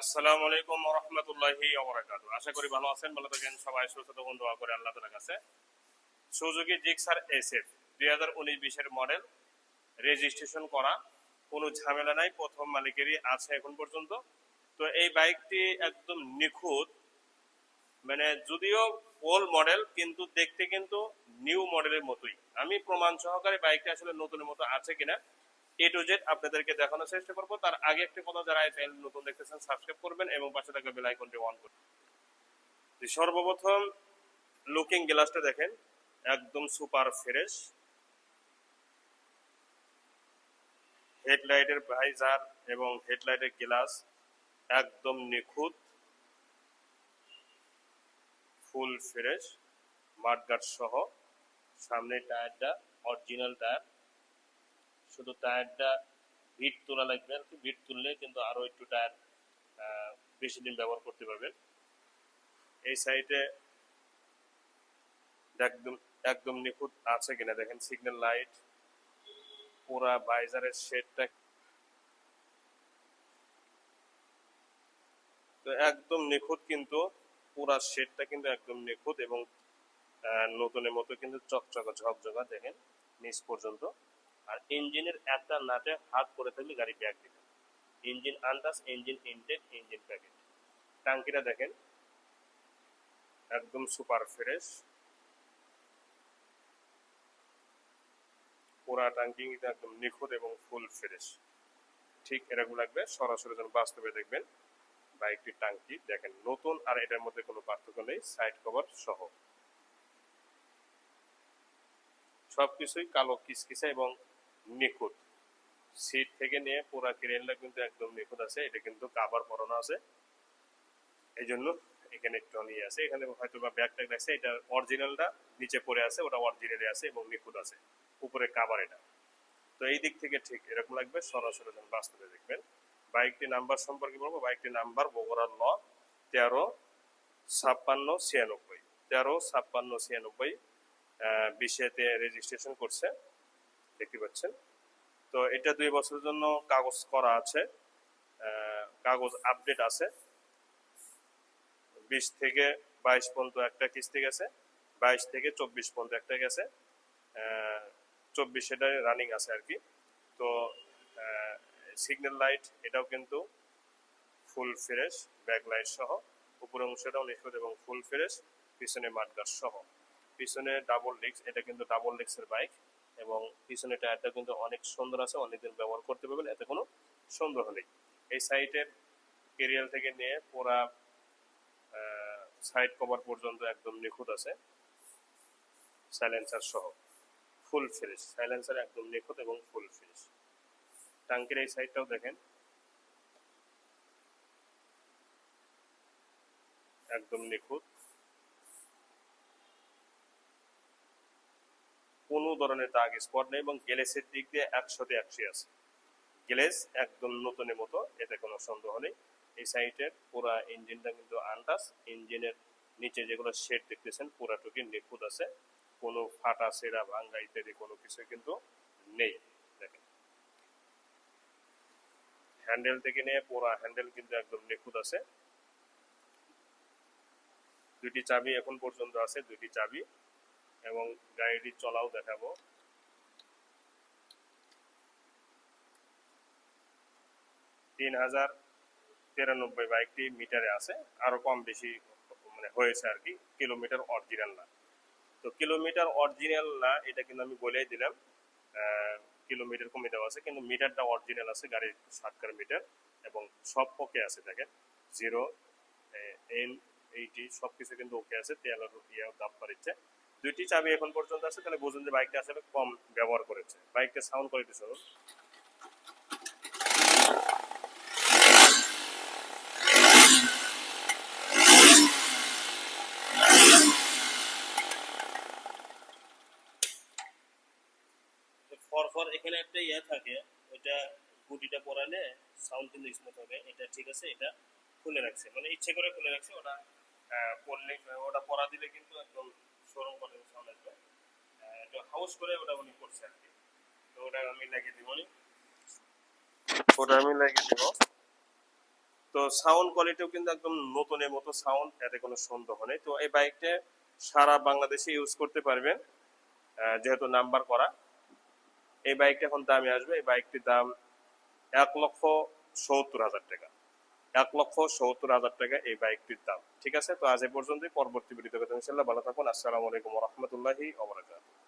আসসালামু আলাইকুম রহমতুল্লাহি আশা করি ভালো আছেন, ভালো থাকেন, সবাই সুস্থ দোয়া করে আল্লাহ কাছে। জিক্সার এসএফ দুই হাজার উনিশ বিশের মডেল, রেজিস্ট্রেশন করা, কোনো ঝামেলা নাই, প্রথম মালিকেরই আছে এখন পর্যন্ত। তো এই বাইকটি একদম নিখুঁত মানে যদিও ওল্ড মডেল কিন্তু দেখতে কিন্তু নিউ মডেলের মতোই। আমি প্রমাণ সহকারে বাইকটা আসলে নতুনের মতো আছে কিনা এ টু জেড আপনাদেরকে দেখানোর চেষ্টা করব। তার আগে একটি কথা, যারা এই চ্যানেল নতুন দেখতেছেন সাবস্ক্রাইব করবেন এবং পাশে বেল আইকনটি অন করবেন সর্বপ্রথম লুকিং গ্লাসটা দেখেন। একদম সুপার ফ্রেশ হেডলাইটের ভাইজার এবং হেডলাইটের গ্লাস একদম নিখুঁত। ফুল ফ্রেশ মাঠগার্ড সহ। সামনে টায়ারটা অরিজিনাল টায়ার শুধু টায়ারটা ভিট তোলা লাগবে আর কি ভিট তুললে কিন্তু আরও একটু টায়ার বেশি দিন ব্যবহার করতে পারবেন। এই সাইডে একদম একদম নিখুঁত আছে কিনা দেখেন সিগন্যাল লাইট পুরা বাইজারের শেডটা। তো একদম নিখুঁত কিন্তু, পুরা শেডটা কিন্তু একদম নিখুঁত এবং নতুনের মতো কিন্তু চকচকা ঝকঝকা দেখেন, নিচ পর্যন্ত। আর ইঞ্জিনের একটা নাটে হাত পরে থাকলে গাড়ি ব্যাগ দিবে। ইঞ্জিন আন্দাজ, ইঞ্জিন ইনটেক ইঞ্জিন প্যাকেট টাঙ্কিটা দেখেন। একদম সুপার ফ্রেশ পুরা টাঙ্কি একদম নিখুঁত এবং ফুল ফ্রেশ ঠিক এরকম লাগবে। সরাসরি যখন বাস্তবে দেখবেন, বাইকটির টাঙ্কি দেখেন নতুন আর এটার মধ্যে কোনো পার্থক্য নেই সাইড কভার সহ। সবকিছুই কালো, কিসকিসা এবং নিখুঁত। সিট থেকে নিয়ে পুরা ক্রেনটা কিন্তু একদম নিখুঁত আছে। এটা কিন্তু কাবার পরানো আছে। এই জন্য এখানে একটু নিয়ে আছে। এখানে হয়তো বা ব্যাগ ট্যাগ রাখছে। এটা অরিজিনালটা নিচে পড়ে আছে। ওটা অরিজিনালি আছে এবং নিখুঁত আছে। উপরে কাবার এটা। তো এই দিক থেকে ঠিক এরকম লাগবে। সরাসরি যখন বাস্তবে দেখবেন বাইকটি নাম্বার সম্পর্কে বলব। বাইকটি নাম্বার বগুড়া ল তেরো, ছাপ্পান্ন, ছিয়ানব্বই। তেরো, ছাপ্পান্ন, ছিয়ানব্বই বিশেতে রেজিস্ট্রেশন করছে। দেখতে পাচ্ছেন। তো এটা দুই বছরের জন্য কাগজ করা আছে। কাগজ আপডেট আছে। বিশ থেকে বাইশ পর্যন্ত একটা কিস্তি গেছে। বাইশ থেকে চব্বিশ পর্যন্ত একটা গেছে। চব্বিশ এটা রানিং আছে আর কি। তো সিগন্যাল লাইট এটাও কিন্তু ফুল ফ্রেশ ব্যাক লাইট সহ। উপরের অংশটাও নিখুঁত এবং ফুল ফ্রেশ পিছনে মাঠগাছ সহ। পিছনে ডাবল ডিস্ক এটা কিন্তু ডাবল ডিস্কের বাইক এবং পিছনে টায়ারটা কিন্তু অনেক সুন্দর আছে, অনেকদিন ব্যবহার করতে পারবেন, এতে কোনো সন্দেহ নেই। এই সাইটের কেরিয়াল থেকে নিয়ে পুরা সাইড কভার পর্যন্ত একদম নিখুঁত আছে সাইলেন্সার সহ ফুল ফ্রেশ সাইলেন্সার একদম নিখুঁত এবং ফুল ফ্রেশ টাঙ্কির এই সাইডটাও দেখেন, একদম নিখুঁত। কোনো ধরনের দাগ স্পট নেই এবং গ্যালেসের দিক দিয়ে একশোতে একশো আছে। গ্যালেস একদম নতুনের মতো, এতে কোনো সন্দেহ নেই। এই সাইটের পুরা ইঞ্জিনটা কিন্তু আন্দাজ। ইঞ্জিনের নিচে যেগুলো শেড দেখতেছেন পুরাটুকি নিখুঁত আছে। কোনো ফাটা, সেরা, ভাঙ্গা ইত্যাদি কোনো কিছু কিন্তু নেই। দেখেন। হ্যান্ডেল থেকে নিয়ে পুরা হ্যান্ডেল কিন্তু একদম নিখুঁত আছে। দুইটি চাবি এখন পর্যন্ত আছে, দুইটি চাবি। এবং গাড়িটি চলাও দেখাবো। তিন হাজার তিরানব্বই বাইকটি মিটারে আছে, আরও কম বেশি মানে হয়েছে আর কি, কিলোমিটার অরিজিনাল না। তো কিলোমিটার অরিজিনাল না, এটা কিন্তু আমি বলেই দিলাম কিলোমিটার কমে দেওয়া আছে, কিন্তু মিটারটা অরিজিনাল আছে, গাড়ির সাতকার মিটার, এবং সব ওকে আছে, দেখেন। জিরো এন এইটি সব কিছু কিন্তু ওকে আছে, তেল ইয়ে দাম পারিচ্ছে দুইটি চাবি এখন পর্যন্ত আছে, তাহলে বুঝুন যে বাইকটা আসলে কম ব্যবহার করেছে। বাইকটা সাউন্ড কোয়ালিটি শুনুন। ফর এখানে একটা ইয়ে থাকে, ওইটা গুটিটা পরালে সাউন্ড কিন্তু স্মুথ হবে। এটা ঠিক আছে, এটা খুলে রাখছে। মানে ইচ্ছে করে খুলে রাখছে, ওটা পরলে, ওটা পরা দিলে কিন্তু একদম শোরুম করে সাউন্ড একটু হাউস করে ওটা উনি করছে আর কি। তো ওটা আমি লাগিয়ে দিব ওটা আমি লাগিয়ে দিব। তো সাউন্ড কোয়ালিটিও কিন্তু একদম নতুনের মতো সাউন্ড এতে কোনো সন্দেহ নেই। তো এই বাইকটা সারা বাংলাদেশে ইউজ করতে পারবেন যেহেতু নাম্বার করা। এই বাইকটা এখন দামে আসবে। এই বাইকটির দাম এক লক্ষ সত্তর হাজার টাকা। এক লক্ষ সত্তর হাজার টাকা এই বাইকটির দাম। ঠিক আছে? তো আজ এ পর্যন্তই। পরবর্তী ভিডিওতে ইনশাল্লাহ ভালো থাকুন। আসসালামু আলাইকুম রহমতুল্লাহি ওবরাকাতুহ